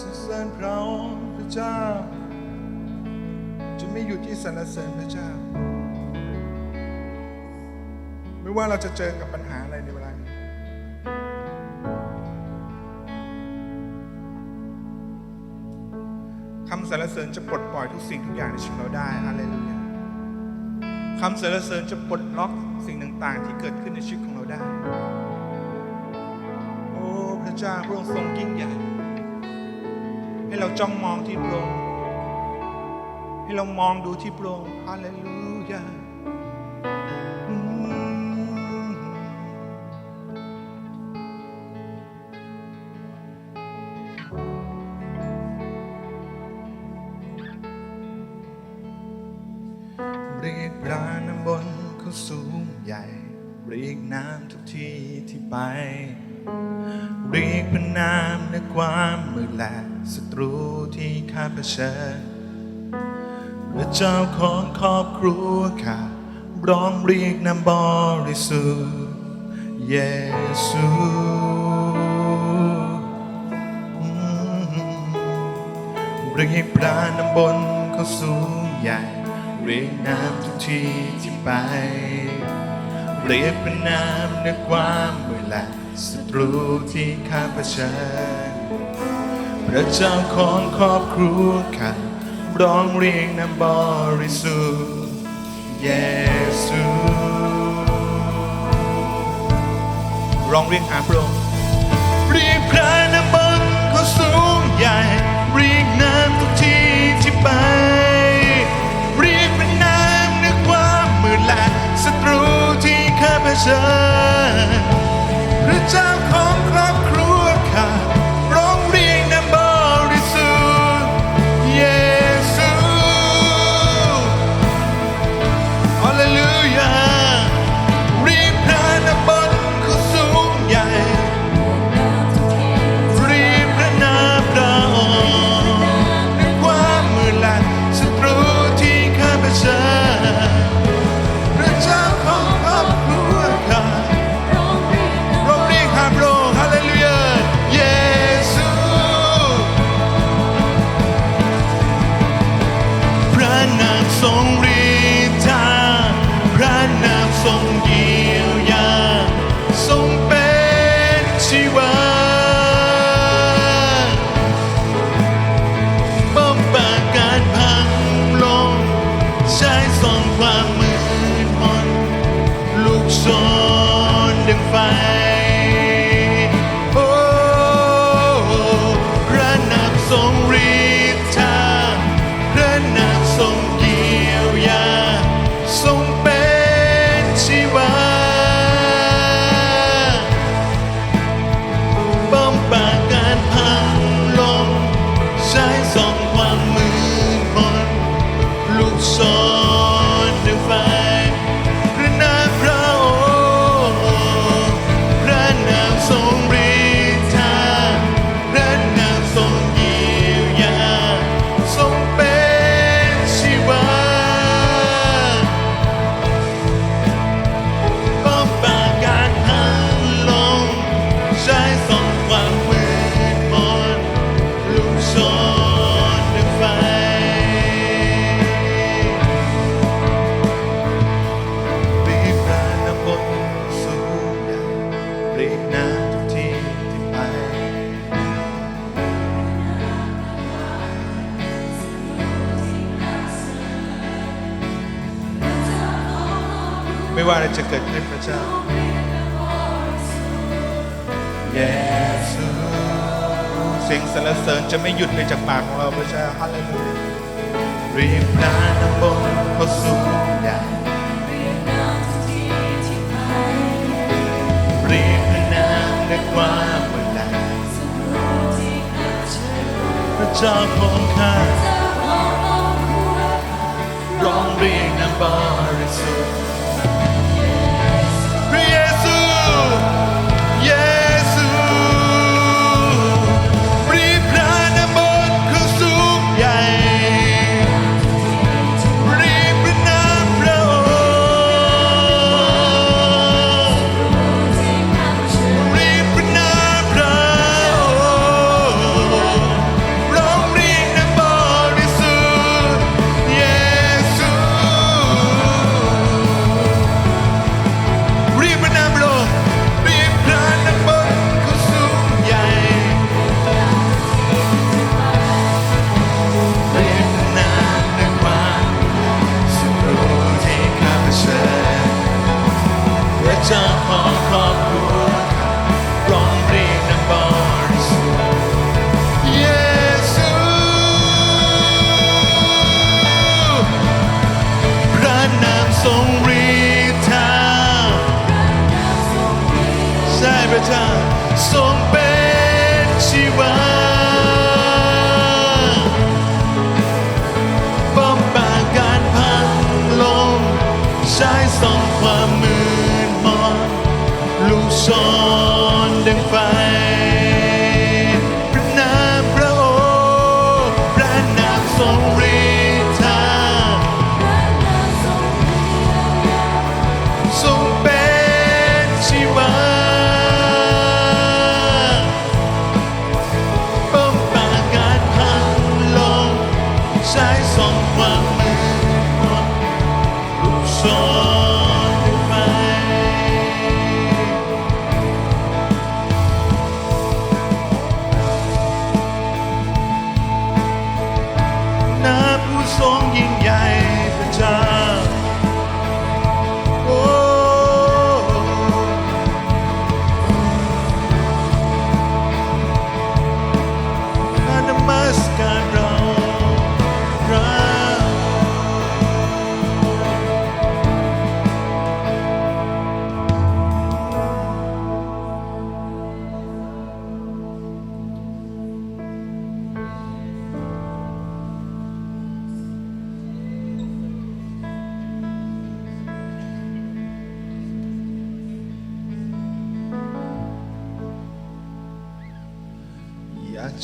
สรรเสริญพระองค์พระเจ้า จะไม่หยุดที่สรรเสริญพระเจ้า ไม่ว่าเราจะเจอกับปัญหาอะไรในเวลานี้คำสรรเสริญจะปลดปล่อยทุกสิ่งทุกอย่างในชีวิตเราได้ฮาเลลูยคำสรรเสริญจะปลดล็อกสิ่งต่างๆ ที่เกิดขึ้นในชีวิตของเราได้ โอ้ พระเจ้าพระองค์ทรงยิ่งใหญ่ ให้เราจ้องมองที่พระองค์ให้เรามองดูที่พระองค์ฮาเลลูยาอืมเรียกพระน้ำบนเขาสูงใหญ่ เรียกน้ำทุกที่ที่ไป เรียกพนามในความมืดและศัตรูที่ข้าเผชิญพระเจ้าของครอบครัวข้าร้องเรียกนามบริสุทธิ์เยซูเรียกพระนามบนเขาสูงใหญ่ เรียกน้ำทุกที่ที่ไป เรียกเป็นนามในความมืดและ ศัตรูที่ข้าเผชิญพระเจ้าของครอบครัวข้าร้องเรียกนามบริสุทธิ์เยซูร้องเรียกหาพระองค์เรียกพระนามบ รดั ไม่ว่าอะไรจะเกิดขึ้นพระเจ้า เยซูเสียงสรรเสริญจะไม่หยุดไปจากปากของเราพระเจ้าฮาเลลูยาเรียกพระนามบนเขาสูงใหญ่เรียกพระนามด้วยความเวลาพระเจ้าของข้าร้องเรียกนามบริสุทธิ์ จ้าทรงเป็นชีวาป้อมปราการพังลงใช้ส่องความมืดมนลูกซอนดังไฟ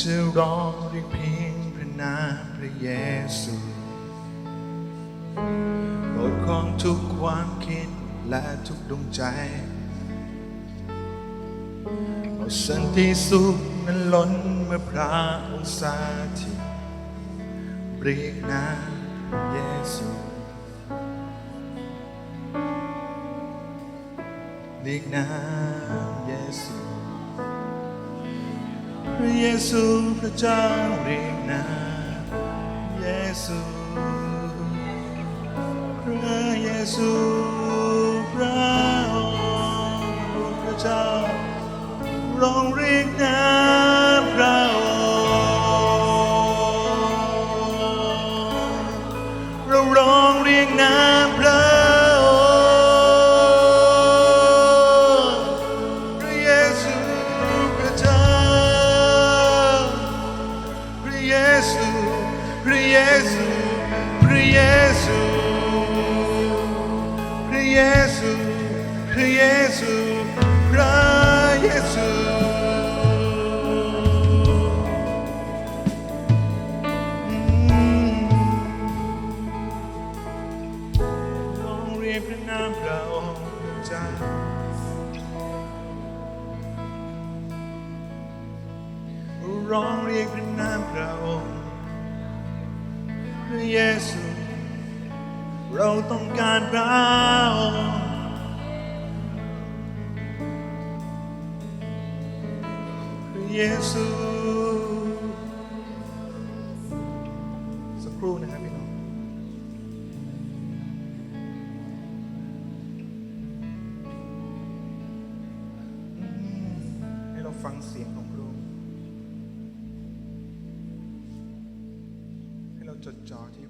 จะร้องเรียกเพียงพระนามพระเยซูโปรดของทุกความคิดและทุกดวงใจเอาสันติสุขนั้นล้นเมื่อพระองค์สาธิตเรียกนามพระเยซูเรียกนามเยซู พระเยซูพระเจ้าเรียกนาเยซูพระเยซูพระองค์พระเจ้าร้องเรียกนา ระเยซูเราต้องการพระองค์พระเยซูสักครู่นะครับพี่น้อง ให้เราฟังเสียง ของ